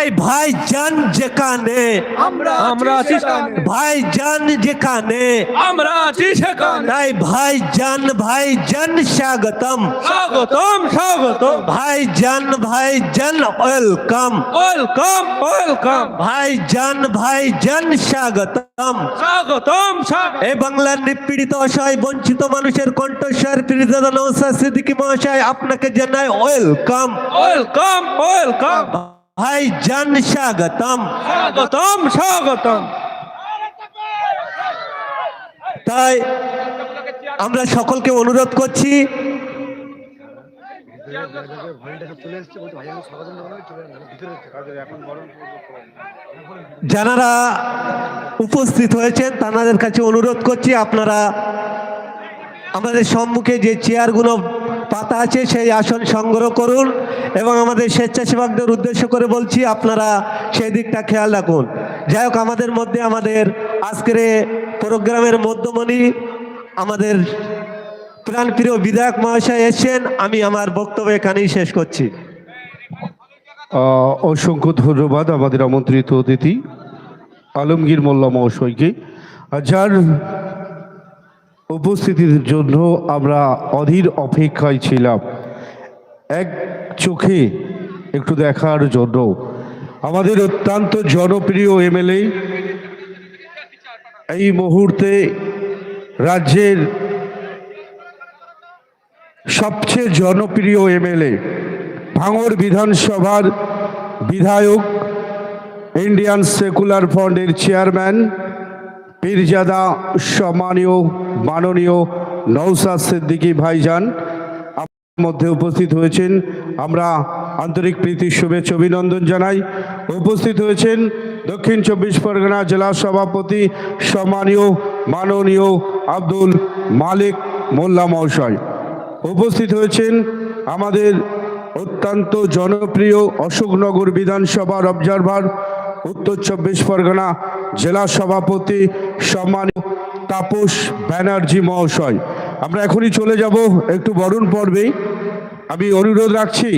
তাই ভাই যান যেখানে আমরা আমরা আছি সেখানে। ভাই যান যেখানে আমরা আছি সেখানে। তাই ভাই যান ভাই যান স্বাগতম। স্বাগতম স্বাগতম। ভাই যান ভাই যান ওয়েলকাম। Welcome welcome. ভাই যান ভাই যান স্বাগতম। স্বাগতম এই বাংলার নিপীড়িত অসহায় বঞ্চিত মানুষের কণ্ঠস্বর প্রিয়দাদা নৌসাদ সিদ্দিকী মহাশয় আপনাকে জানায় ওয়েলকাম। Welcome welcome. ভাই যান স্বাগতম। স্বাগতম স্বাগতম। তাই আমরা সকলকে অনুরোধ করছি যারা উপস্থিত হয়েছেন তাদের কাছে অনুরোধ করছি, আপনারা আমাদের সম্মুখে যে চেয়ারগুলো পাতা আছে, সেই আসন সংগ্রহ করুন এবং আমাদের স্বেচ্ছাসেবকদের উদ্দেশ্য করে বলছি, আপনারা সেই দিকটা খেয়াল রাখুন। যাই হোক, আমাদের মধ্যে আমাদের আজকের প্রোগ্রামের মধ্যমণি আমাদের প্রাণপ্রিয় বিধায়ক মহাশয় এসছেন, আমি আমার বক্তব্য এখানেই শেষ করছি। অসংখ্য ধন্যবাদ আমাদের আমন্ত্রিত অতিথি, আলমগীর মোল্লা মহাশয়কে। যার উপস্থিতির জন্য আমরা অধীর অপেক্ষায় ছিলাম। এক চোখে একটু দেখার জন্য। আমাদের অত্যন্ত জনপ্রিয় এমএলএ এই মুহূর্তে রাজ্যের সবচেয়ে জনপ্রিয় এমএলএ, ভাঙড় বিধানসভার বিধায়ক, ইন্ডিয়ান সেকুলার ফ্রন্টের চেয়ারম্যান পীরজাদা সম্মানীয়, মাননীয় নৌসাদ সিদ্দিকী ভাইজান আমাদের মধ্যে উপস্থিত হয়েছেন। আমরা আন্তরিক প্রীতির শুভেচ্ছা, অভিনন্দন জানাই। উপস্থিত হয়েছেন দক্ষিণ চব্বিশ পরগনা জেলা সভাপতি, সম্মানীয়, মাননীয় আব্দুল মালিক মোল্লা মহাশয়। উপস্থিত হয়েছেন আমাদের অত্যন্ত জনপ্রিয় অশোকনগর বিধানসভার অবজারভার উত্তর চব্বিশ পরগনা জেলা সভাপতি সম্মানীয় তাপস ব্যানার্জি মহাশয়। আমরা এখনই চলে যাব একটু বরুণ পর্বেই। আমি অনুরোধ রাখছি